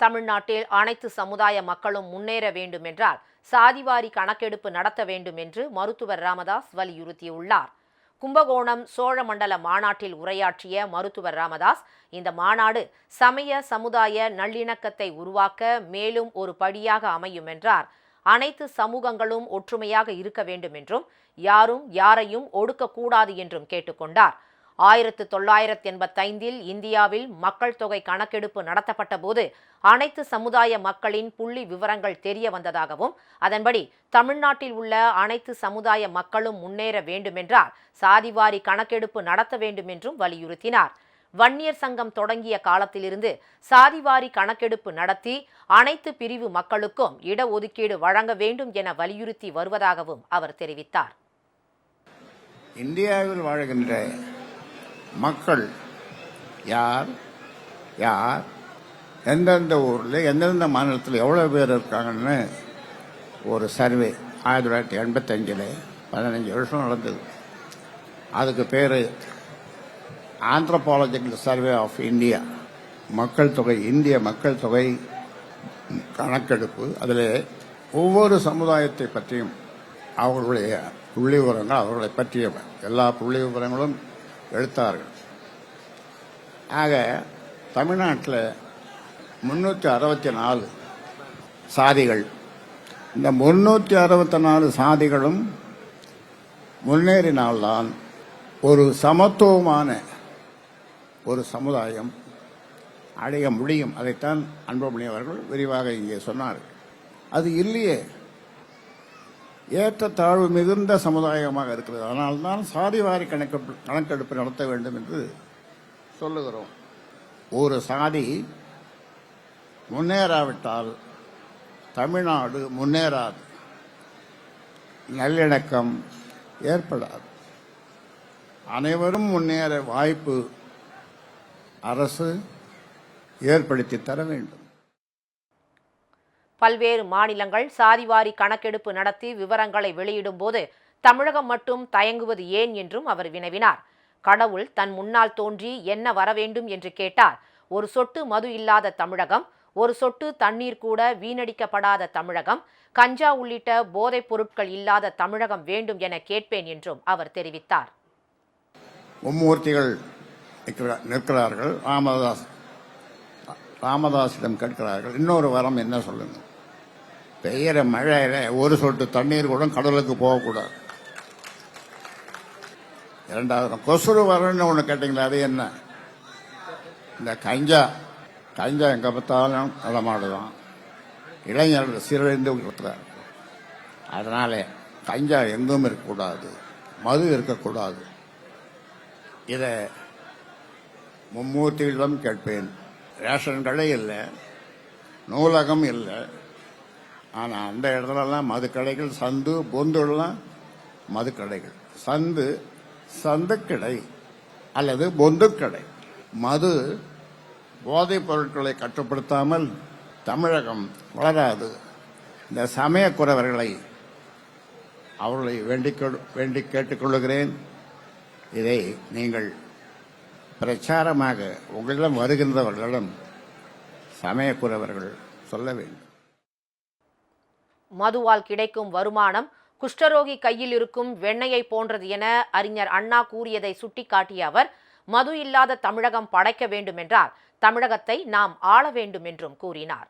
தமிழ்நாட்டில் அனைத்து சமுதாய மக்களும் முன்னேற வேண்டுமென்றால் சாதிவாரி கணக்கெடுப்பு நடத்த வேண்டும் என்று மருத்துவர் ராமதாஸ் வலியுறுத்தியுள்ளார். கும்பகோணம் சோழமண்டல மாநாட்டில் உரையாற்றிய மருத்துவர் ராமதாஸ் இந்த மாநாடு சமய சமுதாய நல்லிணக்கத்தை உருவாக்க மேலும் ஒரு படியாக அமையும் என்றார் அனைத்து சமூகங்களும் ஒற்றுமையாக இருக்க வேண்டும் என்றும் யாரும் யாரையும் ஒடுக்கக்கூடாது என்றும் கேட்டுக்கொண்டார். ஆயிரத்து தொள்ளாயிரத்து எண்பத்தைந்தில் இந்தியாவில் மக்கள் தொகை கணக்கெடுப்பு நடத்தப்பட்ட போது அனைத்து சமுதாய மக்களின் புள்ளி விவரங்கள் தெரிய வந்ததாகவும் அதன்படி தமிழ்நாட்டில் உள்ள அனைத்து சமுதாய மக்களும் முன்னேற வேண்டுமென்றால் சாதிவாரி கணக்கெடுப்பு நடத்த வேண்டும் என்றும் வலியுறுத்தினார். வன்னியர் சங்கம் தொடங்கிய காலத்திலிருந்து சாதிவாரி கணக்கெடுப்பு நடத்தி அனைத்து பிரிவு மக்களுக்கும் இடஒதுக்கீடு வழங்க வேண்டும் என வலியுறுத்தி வருவதாகவும் அவர் தெரிவித்தார். இந்தியாவில் வாழ்கின்ற மக்கள் யார்? யார்? எந்தெந்த ஊரில் எந்தெந்த மாநிலத்தில் எவ்வளோ பேர் இருக்காங்கன்னு ஒரு சர்வே ஆயிரத்தி தொள்ளாயிரத்தி எண்பத்தஞ்சில் பதினஞ்சு வருஷம் நடந்தது. அதுக்கு பேர் ஆந்த்ரோபாலஜிக்கல் சர்வே ஆஃப் இந்தியா மக்கள் தொகை இந்திய மக்கள் தொகை கணக்கெடுப்பு. அதில் ஒவ்வொரு சமுதாயத்தை பற்றியும் அவர்களுடைய புள்ளி விவரங்கள் அவர்களை பற்றிய எல்லா புள்ளி விவரங்களும் எடுத்தார்கள் ஆக தமிழ்நாட்டில் முன்னூற்றி அறுபத்தி நாலு சாதிகள். இந்த முன்னூற்றி அறுபத்தி நாலு சாதிகளும் முன்னேறினால்தான் ஒரு சமத்துவமான ஒரு சமுதாயம் அடைய முடியும். அதைத்தான் அன்புமணி அவர்கள் விரிவாக இங்கே சொன்னார்கள். அது இல்லையே. ஏற்றத்தாழ்வு மிகுந்த சமுதாயமாக இருக்கிறது. அதனால்தான் சாதிவாரி கணக்கெடுப்பு கணக்கெடுப்பு நடத்த வேண்டும் என்று சொல்லுகிறோம். ஒரு சாதி முன்னேறாவிட்டால் தமிழ்நாடு முன்னேறாது. நல்லிணக்கம் ஏற்படாது. அனைவரும் முன்னேற வாய்ப்பு அரசு ஏற்படுத்தி தர வேண்டும். பல்வேறு மாநிலங்கள் சாதிவாரி கணக்கெடுப்பு நடத்தி விவரங்களை வெளியிடும்போது தமிழகம் மட்டும் தயங்குவது ஏன் என்றும் அவர் வினவினார். கடவுள் தன் முன்னால் தோன்றி என்ன வரவேண்டும் என்று கேட்டார். ஒரு சொட்டு மது இல்லாத தமிழகம் ஒரு சொட்டு தண்ணீர் கூட வீணடிக்கப்படாத தமிழகம் கஞ்சா உள்ளிட்ட போதைப் பொருட்கள் இல்லாத தமிழகம் வேண்டும் என கேட்பேன் என்றும் அவர் தெரிவித்தார். மும்மூர்த்திகள் நிற்கிறார்கள். ராமதாஸ் ராமதாசிடம் கேட்கிறார்கள் இன்னொரு வரம் என்ன சொல்லுங்க? பெய்கிற மழையில ஒரு சொட்டு தண்ணீர் கூட கடலுக்கு போகக்கூடாது. இரண்டாவது கொசுறு வரம்னு ஒன்று கேட்டீங்களா அது என்ன? இந்த கஞ்சா கஞ்சா எங்க பார்த்தாலும் நடமாடுதான் இளைஞர்கள் சீரழிந்து அதனாலே கஞ்சா எங்கும் இருக்கக்கூடாது மது இருக்கக்கூடாது. இதை மும்மூர்த்திகளிடம் கேட்பேன். ரேஷன் கடை இல்லை நூலகம் இல்லை. ஆனால் அந்த இடத்துலலாம் மதுக்கடைகள் சந்து பொந்துலாம் மதுக்கடைகள் சந்து சந்துக்கடை அல்லது பொந்துக்கடை மது போதைப் பொருட்களை கட்டுப்படுத்தாமல் தமிழகம் வளராது. இந்த சமயக்குறவர்களை அவர்களை வேண்டிக் வேண்டி கேட்டுக்கொள்கிறேன் இதை நீங்கள் பிரச்சாரமாக உங்களிடம் வருகின்றவர்களிடம் சமயக்குறவர்கள் சொல்ல வேண்டும். மதுவால் கிடைக்கும் வருமானம் குஷ்டரோகி கையில் இருக்கும் வெண்ணெயை போன்றது என அறிஞர் அண்ணா கூறியதை சுட்டிக்காட்டிய அவர் மது இல்லாத தமிழகம் படைக்க வேண்டும் என்றால் தமிழகத்தை நாம் ஆள வேண்டும் என்றும் கூறினார்.